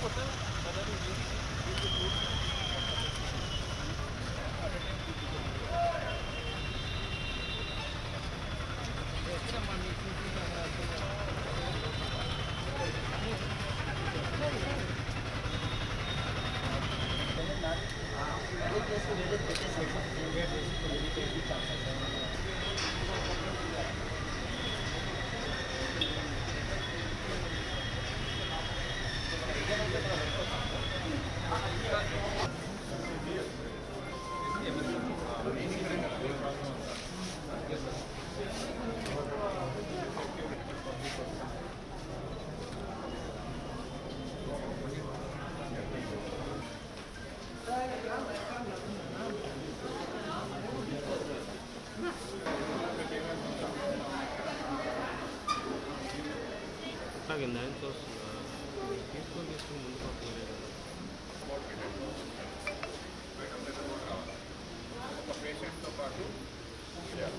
করতে Yeah.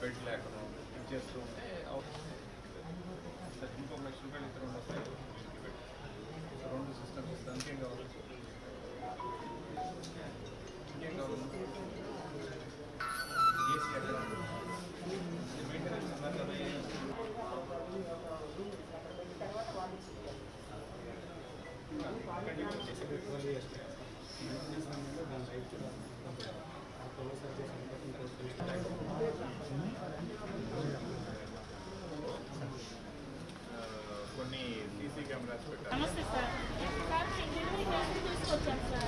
Bed లేకుండా చేస్తూ ఉంటే ఇంకొక లక్ష రూపాయలు ఇతర రెండు సిస్టమ్స్ దానికి ఏం కావాలి కొన్ని సీసీ కెమెరాస్ పెట్టారు. నమస్తే సార్. తీసుకొచ్చాను సార్.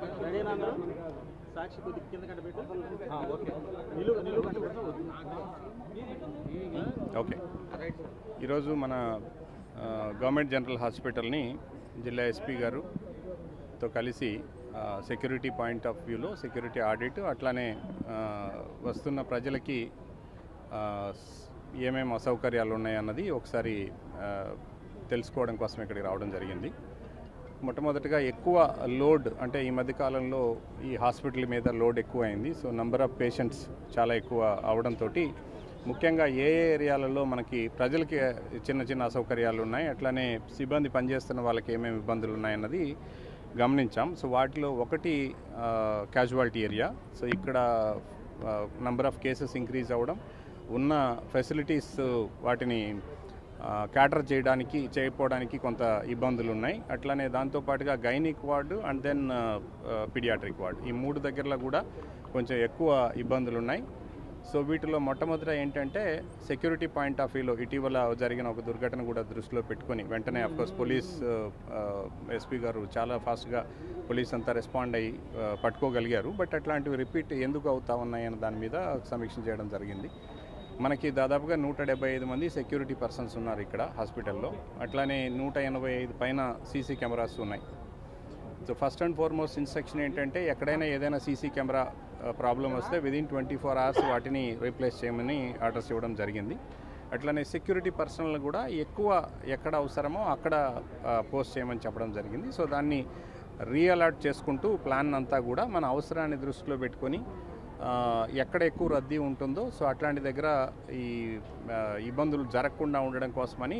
సాక్షి కొద్ది కింద కంట పెట్టు ఓకే. నిలువు నిలువు కంట పెట్టు ఓకే. ఈరోజు మన గవర్నమెంట్ జనరల్ హాస్పిటల్ని జిల్లా ఎస్పీ గారుతో కలిసి సెక్యూరిటీ పాయింట్ ఆఫ్ వ్యూలో సెక్యూరిటీ ఆడిట్ అట్లానే వస్తున్న ప్రజలకి ఏమేమి అసౌకర్యాలు ఉన్నాయన్నది ఒకసారి తెలుసుకోవడం కోసం ఇక్కడికి రావడం జరిగింది. మొట్టమొదటిగా ఎక్కువ లోడ్ అంటే ఈ మధ్య కాలంలో ఈ హాస్పిటల్ మీద లోడ్ ఎక్కువ అయింది సో నంబర్ ఆఫ్ పేషెంట్స్ చాలా ఎక్కువ అవడంతో ముఖ్యంగా ఏ ఏ ఏరియాలలో మనకి ప్రజలకి చిన్న చిన్న అసౌకర్యాలు ఉన్నాయి అట్లానే సిబ్బంది పనిచేస్తున్న వాళ్ళకి ఏమేమి ఇబ్బందులు ఉన్నాయన్నది గమనించాం. సో వాటిలో ఒకటి క్యాజువాలిటీ ఏరియా సో ఇక్కడ నంబర్ ఆఫ్ కేసెస్ ఇంక్రీజ్ అవ్వడం ఉన్న ఫెసిలిటీస్ వాటిని క్యాటర్ చేయడానికి చేయకపోవడానికి కొంత ఇబ్బందులు ఉన్నాయి అట్లానే దాంతోపాటుగా gynaec ward and then paediatric ward. ఈ మూడు దగ్గరలో కూడా కొంచెం ఎక్కువ ఇబ్బందులు ఉన్నాయి సో వీటిలో మొట్టమొదట ఏంటంటే సెక్యూరిటీ పాయింట్ ఆఫ్ వ్యూలో ఇటీవల జరిగిన ఒక దుర్ఘటన కూడా దృష్టిలో పెట్టుకొని వెంటనే అఫ్కోర్స్ పోలీస్ ఎస్పీ గారు చాలా ఫాస్ట్గా పోలీస్ అంతా రెస్పాండ్ అయ్యి పట్టుకోగలిగారు. బట్ అట్లాంటివి రిపీట్ ఎందుకు అవుతా ఉన్నాయన్న దాని మీద సమీక్ష చేయడం జరిగింది. మనకి దాదాపుగా నూట డెబ్బై ఐదు మంది సెక్యూరిటీ పర్సన్స్ ఉన్నారు ఇక్కడ హాస్పిటల్లో. అట్లానే నూట ఎనభై ఐదు పైన సీసీ కెమెరాస్ ఉన్నాయి. So first and foremost instruction ఏంటంటే ఎక్కడైనా ఏదైనా సీసీ కెమెరా ప్రాబ్లం వస్తే విదిన్ ట్వంటీ ఫోర్ అవర్స్ వాటిని రీప్లేస్ చేయమని ఆర్డర్స్ ఇవ్వడం జరిగింది. అట్లనే సెక్యూరిటీ పర్సనల్ కూడా ఎక్కువ ఎక్కడ అవసరమో అక్కడ పోస్ట్ చేయమని చెప్పడం జరిగింది. సో దాన్ని రీఅలర్ట్ చేసుకుంటూ ప్లాన్ అంతా కూడా మన అవసరాన్ని దృష్టిలో పెట్టుకొని ఎక్కడ ఎక్కువ రద్దీ ఉంటుందో సో అట్లాంటి దగ్గర ఈ ఇబ్బందులు జరగకుండా ఉండడం కోసమని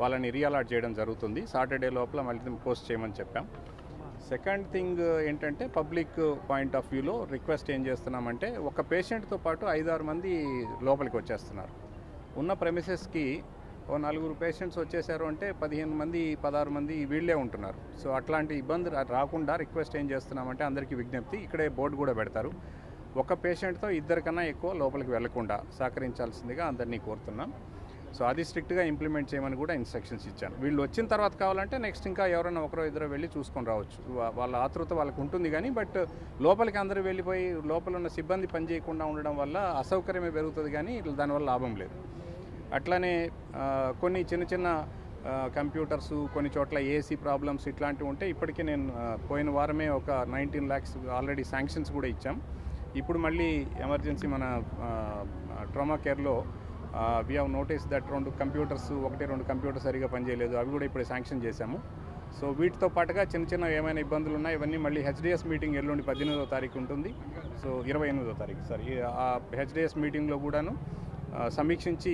వాళ్ళని రీఅలాట్ చేయడం జరుగుతుంది. సాటర్డే లోపల మళ్ళీ పోస్ట్ చేయమని చెప్పాం. సెకండ్ థింగ్ ఏంటంటే పబ్లిక్ పాయింట్ ఆఫ్ వ్యూలో రిక్వెస్ట్ ఏం చేస్తున్నామంటే ఒక పేషెంట్తో పాటు ఐదారు మంది లోపలికి వచ్చేస్తున్నారు. ఉన్న ప్రెమిసెస్కి ఓ నలుగురు పేషెంట్స్ వచ్చేసారు అంటే పదిహేను మంది పదహారు మంది వీళ్ళే ఉంటున్నారు. సో అట్లాంటి ఇబ్బంది రాకుండా రిక్వెస్ట్ ఏం చేస్తున్నామంటే అందరికీ విజ్ఞప్తి ఇక్కడే బోర్డు కూడా పెడతారు. ఒక పేషెంట్తో ఇద్దరికన్నా ఎక్కువ లోపలికి వెళ్ళకుండా సహకరించాల్సిందిగా అందరినీ కోరుతున్నాం. సో అది స్ట్రిక్ట్గా ఇంప్లిమెంట్ చేయమని కూడా ఇన్స్ట్రక్షన్స్ ఇచ్చాను. వీళ్ళు వచ్చిన తర్వాత కావాలంటే నెక్స్ట్ ఇంకా ఎవరైనా ఒకరో ఇద్దరు వెళ్ళి చూసుకొని రావచ్చు. వాళ్ళ ఆతృత వాళ్ళకు ఉంటుంది కానీ బట్ లోపలికి అందరూ వెళ్ళిపోయి లోపల ఉన్న సిబ్బంది పనిచేయకుండా ఉండడం వల్ల అసౌకర్యమే పెరుగుతుంది కానీ దానివల్ల లాభం లేదు. అట్లానే కొన్ని చిన్న చిన్న కంప్యూటర్స్ కొన్ని చోట్ల ఏసీ ప్రాబ్లమ్స్ ఇట్లాంటివి ఉంటే ఇప్పటికే నేను పోయిన వారమే ఒక నైన్టీన్ ల్యాక్స్ ఆల్రెడీ శాంక్షన్స్ కూడా ఇచ్చాం. ఇప్పుడు మళ్ళీ ఎమర్జెన్సీ మన ట్రామా కేర్లో వీ హ్యావ్ నోటీస్ దట్ రెండు కంప్యూటర్స్ ఒకటి రెండు కంప్యూటర్స్ సరిగా పనిచేయలేదు. అవి కూడా ఇప్పుడు శాంక్షన్ చేశాము. సో వీటితో పాటుగా చిన్న చిన్న ఏమైనా ఇబ్బందులు ఉన్నాయి ఇవన్నీ మళ్ళీ హెచ్డిఎస్ మీటింగ్ ఎల్లుండి పద్దెనిమిదో తారీఖు ఉంటుంది. సో ఇరవై ఎనిమిదో తారీఖు సారీ ఆ హెచ్డిఎస్ మీటింగ్లో కూడాను సమీక్షించి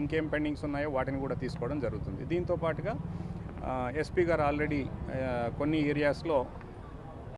ఇంకేం పెండింగ్స్ ఉన్నాయో వాటిని కూడా తీసుకోవడం జరుగుతుంది. దీంతో పాటుగా ఎస్పీ గారు ఆల్రెడీ కొన్ని ఏరియాస్లో